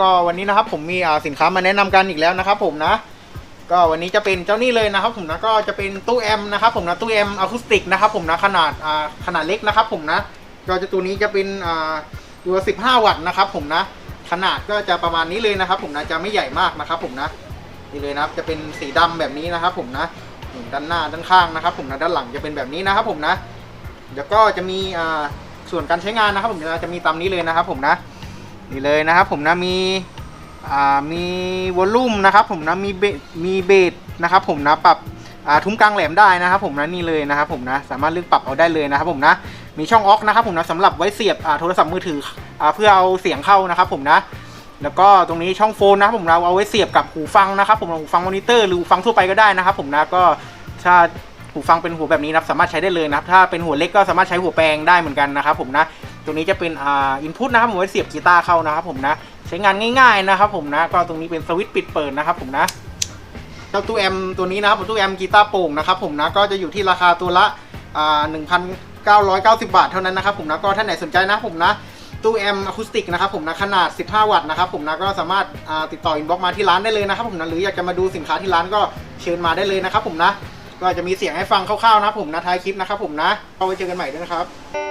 ก็วันนี้นะครับผมมีสินค้ามาแนะนำกันอีกแล้วนะครับผมนะ ก็วันนี้จะเป็นเจ้านี่เลยนะครับผมนะก็จะเป็นตู้แอมนะครับผมนะตู้แอมอะคูสติกนะครับผมนะขนาดขนาดเล็กนะครับผมนะก็จะตัวนี้จะเป็นตัว 15 วัตต์นะครับผมนะขนาดก็จะประมาณนี้เลยนะครับผมนะจะไม่ใหญ่มากนะครับผมนะนี่เลยนะครับจะเป็นสีดำแบบนี้นะครับผมนะด้านหน้าด้านข้างนะครับผมนะด้านหลังจะเป็นแบบนี้นะครับผมนะเดี๋ยวก็จะมีส่วนการใช้งานนะครับผมนะจะมีตามนี้เลยนะครับผมนะ นี่เลยนะครับผมนะมีอ่ามีวอลลุ่มนะครับผมนะมีเบมีเบสนะครับผมนะปรับอ่าทุ้มกลางแหลมได้นะครับผมนะนี่เลยนะครับผมนะสามารถเลือกปรับเอาได้เลยนะครับผมนะมีช่องออกนะครับผมนะสำหรับไว้เสียบอ่าโทรศัพท์มือถืออ่าเพื่อเอาเสียงเข้านะครับผมนะแล้วก็ตรงนี้ช่องโฟนนะครับผมเราเอาไว้เสียบกับหูฟังนะครับผมหูฟังมอนิเตอร์หรือหูฟังทั่วไปก็ได้นะครับผมนะก็ถ้าหูฟังเป็นหัวแบบนี้นะสามารถใช้ได้เลยนะครับถ้าเป็นหัวเล็กก็สามารถใช้หัวแปลงได้เหมือนกันนะครับผมนะ ตรงนี้จะเป็นอ่าอินพุตนะครับผมไว้เสียบกีตาร์เข้านะครับผมนะ ใช้งานง่าย ๆนะครับผมนะ ก็ตรงนี้เป็นสวิตช์ปิดเปิดนะครับผมนะเจ้าตู้แอมตัวนี้นะครับตู้แอมกีตาร์โปร่งนะครับผมนะก็จะอยู่ที่ราคาตัวละอ่า1,990บาทเท่านั้นนะครับผมนะก็ท่านไหนสนใจนะผมนะตู้แอมอะคูสติกนะครับผมนะขนาด 15 วัตต์นะครับผมนะก็สามารถอ่าติดต่ออินบ็อกมาที่ร้านได้เลยนะครับผมนะหรืออยากจะมาดูสินค้าที่ร้านก็เชิญมาได้เลยนะครับผมนะ ก็จะมีเสียงให้ฟังคร่าวๆนะครับผมนะท้ายคลิปนะครับผมนะเอาไว้เจอกันใหม่ด้วยนะครับ